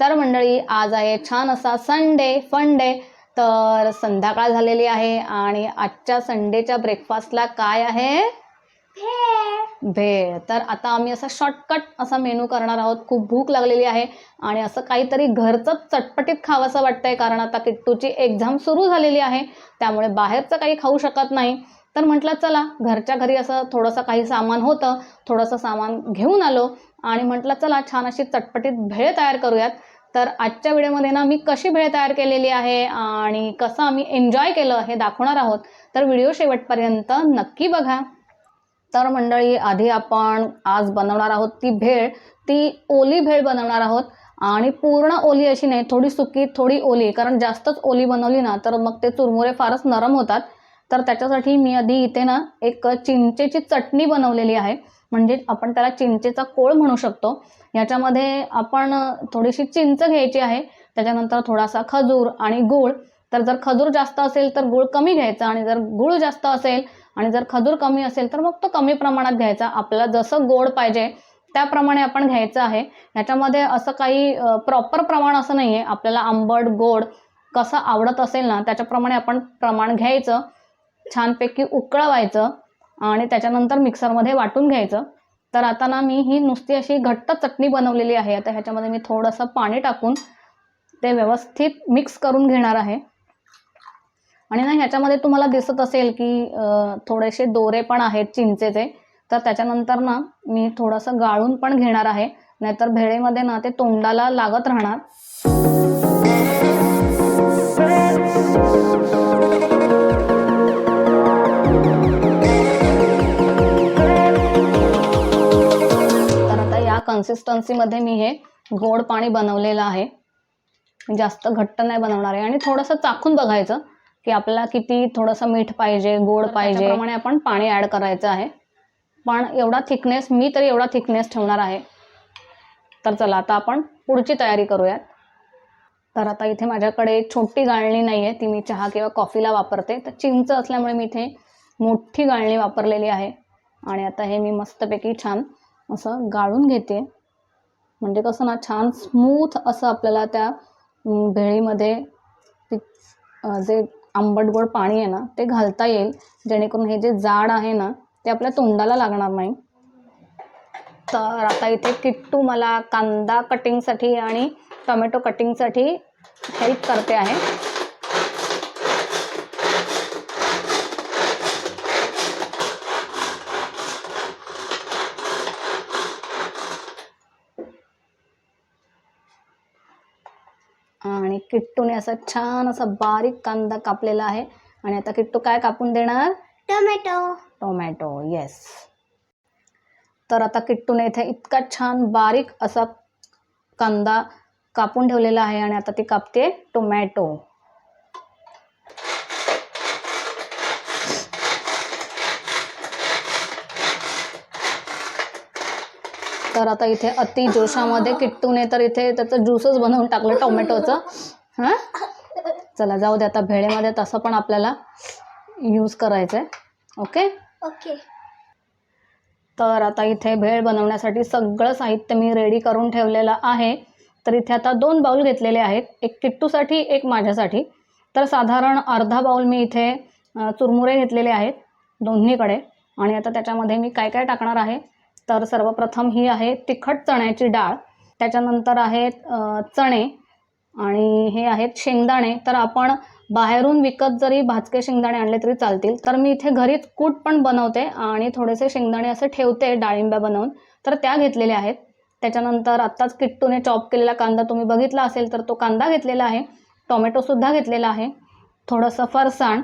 तर मंडळी आज आहे छान असा संडे फन डे तर संध्याकाळ झालेली आहे आणि आजच्या संडेच्या ब्रेकफास्टला काय आहे? भेळ. तर आता आम्ही असा शॉर्टकट असा मेनू करणार आहोत. खूप भूक लागलेली आहे. आणि असं काहीतरी घरचं चटपटीत खावंसं वाटतंय. कारण आता किट्टूची एक्झाम सुरू झालेली आहे. त्यामुळे बाहेरचं काही खाऊ शकत नाही. तर म्हटलं चला घरच्या घरी असं थोडंसं काही सामान होतं. थोडंसं सामान घेऊन आलो. आणि म्हटलं चला छान अशी चटपटीत भेळ तयार करूयात. तर आजच्या व्हिडिओमध्ये ना मी कशी भेळ तयार केलेली आहे आणि कसं आम्ही एन्जॉय केलं हे दाखवणार आहोत. तर व्हिडिओ शेवटपर्यंत नक्की बघा. तर मंडळी आधी आपण आज बनवणार आहोत ती भेळ. ती ओली भेळ बनवणार आहोत आणि पूर्ण ओली अशी नाही थोडी सुकी थोडी ओली. कारण जास्तच ओली बनवली ना तर मग ते चुरमुरे फारच नरम होतात. तर त्याच्यासाठी मी आधी इथे ना एक चिंचेची चटणी बनवलेली आहे. म्हणजे आपण त्याला चिंचेचा कोळ म्हणू शकतो. याच्यामध्ये आपण थोडीशी चिंच घ्यायची आहे. त्याच्यानंतर थोडासा खजूर आणि गूळ तर जर खजूर जास्त असेल तर गूळ कमी घ्यायचा आणि जर गूळ जास्त असेल आणि जर खजूर कमी असेल तर मग तो कमी प्रमाणात घ्यायचा. आपल्याला जसं गोड पाहिजे त्याप्रमाणे आपण घ्यायचं आहे. ह्याच्यामध्ये असं काही प्रॉपर प्रमाण असं नाही आहे आपल्याला आंबट गोड कसं आवडत असेल ना त्याच्याप्रमाणे आपण प्रमाण घ्यायचं. छानपैकी उकळवायचं आणि त्याच्यानंतर मिक्सरमध्ये वाटून घ्यायचं. तर आता ना मी ही नुसती अशी घट्ट चटणी बनवलेली आहे. आता ह्याच्यामध्ये मी थोडंसं पाणी टाकून ते व्यवस्थित मिक्स करून घेणार आहे. आणि ना ह्याच्यामध्ये तुम्हाला दिसत असेल की थोडेसे दोरे पण आहेत चिंचेचे. तर त्याच्यानंतर ना मी थोडंसं गाळून पण घेणार आहे. नाहीतर भेळेमध्ये ना ते तोंडाला लागत राहणार. तर आता या कन्सिस्टन्सीमध्ये मी हे गोड पाणी बनवलेलं आहे. जास्त घट्ट नाही बनवणार आहे. आणि थोडंसं चाखून बघायचं. की आपल्याला किती थोडंसं मीठ पाहिजे गोड पाहिजे. त्याप्रमाणे आपण पाणी ॲड करायचं आहे. पण एवढा थिकनेस मी तरी एवढा थिकनेस ठेवणार आहे. तर चला आता आपण पुढची तयारी करूयात. तर आता इथे माझ्याकडे छोटी गाळणी नाही आहे ती मी चहा किंवा कॉफीला वापरते. तर चिंच असल्यामुळे मी इथे मोठी गाळणी वापरलेली आहे. आणि आता हे मी मस्तपैकी छान असं गाळून घेते. म्हणजे कसं ना छान स्मूथ असं आपल्याला त्या भेळीमध्ये जे आंबट गोड पाणी आहे ना ते घालता येईल. जेणेकरून हे जे जाड आहे ना ते आपल्या तोंडाला लागणार नाही. तर आता इथे किट्टू मला कांदा कटिंगसाठी आणि टोमॅटो कटिंगसाठी हेल्प करते आहे. आणि किट्टूने असं छान असा बारीक कांदा कापलेला आहे. आणि आता किट्टू काय कापून देणार? टोमॅटो. टोमॅटो येस तर आता किट्टूने इथे इतका छान बारीक असा कांदा कापून ठेवलेला आहे आणि आता ती कापते टोमॅटो. तर आता इथे अति जोशामध्ये किट्टूने तर इथे त्याचं ज्यूसच बनवून टाकलं टोमॅटोचं. हां? चला जाऊ दे आता भेळेमध्ये तसं पण आपल्याला यूज करायचं आहे ओके ओके तर आता इथे भेळ बनवण्यासाठी सगळं साहित्य मी रेडी करून ठेवलेलं आहे. तर इथे आता दोन बाउल घेतलेले आहेत. एक किट्टूसाठी एक माझ्यासाठी. तर साधारण अर्धा बाउल मी इथे चुरमुरे घेतलेले आहेत दोन्हीकडे. आणि आता त्याच्यामध्ये मी काय काय टाकणार आहे? तर सर्वप्रथम ही आहे तिखट चण्याची डाळ. त्याच्यानंतर आहेत चणे आणि हे आहेत शेंगदाणे. तर आपण बाहेरून विकत जरी भाजके शेंगदाणे आणले तरी चालतील. तर मी इथे घरीच कूट पण बनवते आणि थोडेसे शेंगदाणे असे ठेवते डाळिंब्या बनवून. तर त्या घेतलेल्या आहेत. त्याच्यानंतर आत्ताच किट्टूने चॉप केलेला कांदा तुम्ही बघितला असेल तर तो कांदा घेतलेला आहे. टोमॅटोसुद्धा घेतलेला आहे. थोडंसं फरसाण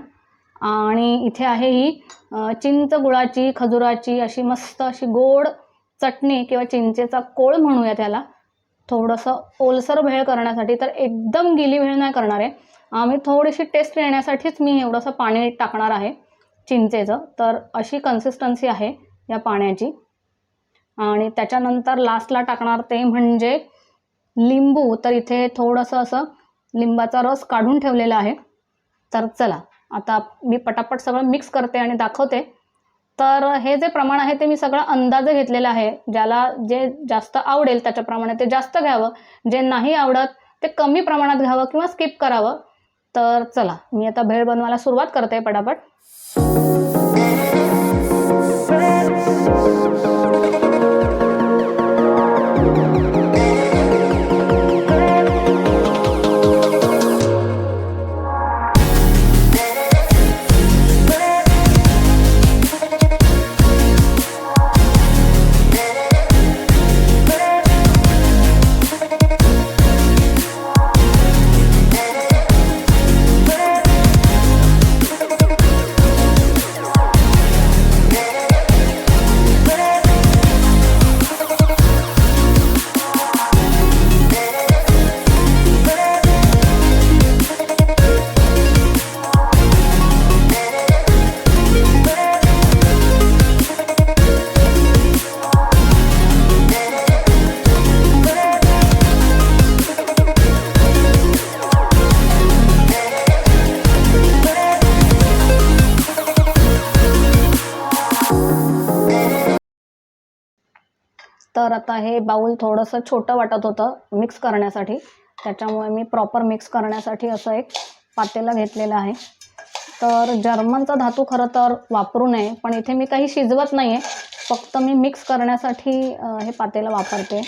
आणि इथे आहे ही चिंच गुळाची खजुराची अशी मस्त अशी गोड चटणी किंवा चिंचेचा कोळ म्हणूया त्याला. थोडंसं ओलसर भेळ करण्यासाठी तर एकदम गिली भेळ नाही करणार आहे. आम्ही थोडीशी टेस्ट येण्यासाठीच मी एवढंसं पाणी टाकणार आहे चिंचेचं. तर अशी कन्सिस्टन्सी आहे या पाण्याची. आणि त्याच्यानंतर लास्टला टाकणार ते म्हणजे लिंबू. तर इथे थोडंसं असं लिंबाचा रस काढून ठेवलेला आहे. तर चला आता मी पटापट सगळं मिक्स करते आणि दाखवते. तर हे जे प्रमाण आहे ते मी सगळं अंदाजे घेतलेलं आहे. ज्याला जे जास्त आवडेल त्याच्याप्रमाणे ते जास्त घ्यावं. जे नाही आवडत ते कमी प्रमाणात घ्यावं किंवा स्किप करावं. तर चला मी आता भेळ बनवायला सुरुवात करते पटापट. तर आता हे बाऊल थोडंसं छोटं वाटत होतं मिक्स करण्यासाठी. त्याच्यामुळे मी प्रॉपर मिक्स करण्यासाठी असं एक पातेलं घेतलेलं आहे. तर जर्मनचा धातू खरं तर वापरू नये पण इथे मी काही शिजवत नाही आहे फक्त मी मिक्स करण्यासाठी हे पातेलं वापरते.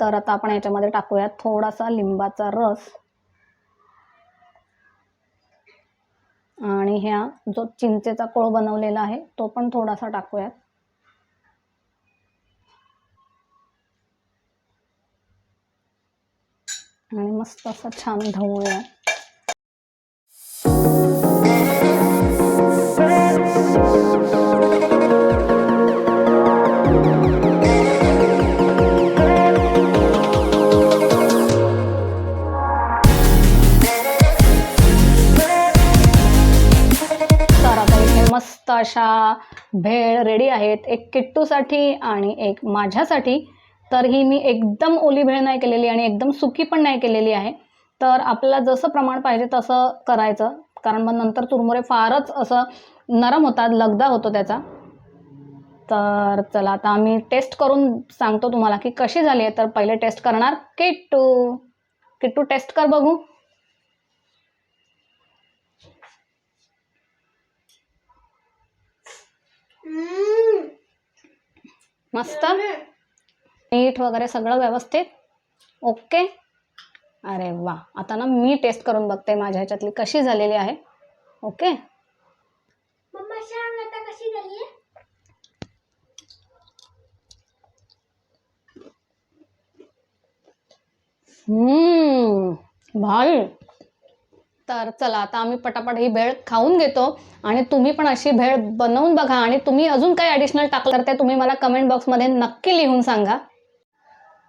तर आता आपण याच्यामध्ये टाकूयात थोडासा लिंबाचा रस. आणि ह्या जो चिंचेचा कोळ बनवलेला आहे तो पण थोडासा टाकूयात. आणि मस्त असं छान ढवळूया अशा भेळ रेडी आहेत. एक किट्टूसाठी आणि एक माझ्यासाठी. तर ही मी एकदम ओली भेळ नाही केलेली आणि एकदम सुकी पण नाही केलेली आहे. तर आपल्याला जसं प्रमाण पाहिजे तसं करायचं. कारण मग नंतर तुरमुरे फारच असं नरम होतात लगदा होतो त्याचा. तर चला आता आम्ही टेस्ट करून सांगतो तुम्हाला की कशी झाली आहे. तर पहिले टेस्ट करणार किट्टू. किट्टू टेस्ट कर बघू. मस्त. मीठ वगैरे सगळं व्यवस्थित. ओके. अरे वा. आता ना मी टेस्ट करून बघते माझ्या ह्याच्यातली कशी झालेली आहे. ओके. मम्मा सांग आता कशी झाली आहे हम्म भारी तर चला आता आम्ही पटापट ही भेळ खाऊन घेतो आणि तुम्ही पण अशी भेळ बनवून बघा आणि तुम्ही अजून काही ॲडिशनल टाकलं तर ते तुम्ही मला कमेंट बॉक्समध्ये नक्की लिहून सांगा.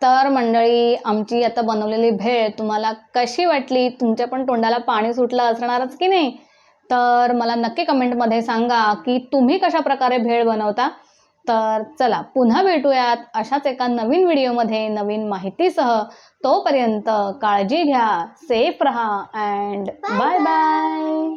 तर मंडळी आमची आता बनवलेली भेळ तुम्हाला कशी वाटली? तुमच्या पण तोंडाला पाणी सुटलं असणारच की नाही? तर मला नक्की कमेंटमध्ये सांगा की तुम्ही कशा प्रकारे भेळ बनवता? तर चला पुन्हा भेटूयात अशाच एका नवीन व्हिडिओमध्ये नवीन माहितीसह. तोपर्यंत काळजी घ्या सेफ रहा अँड बाय बाय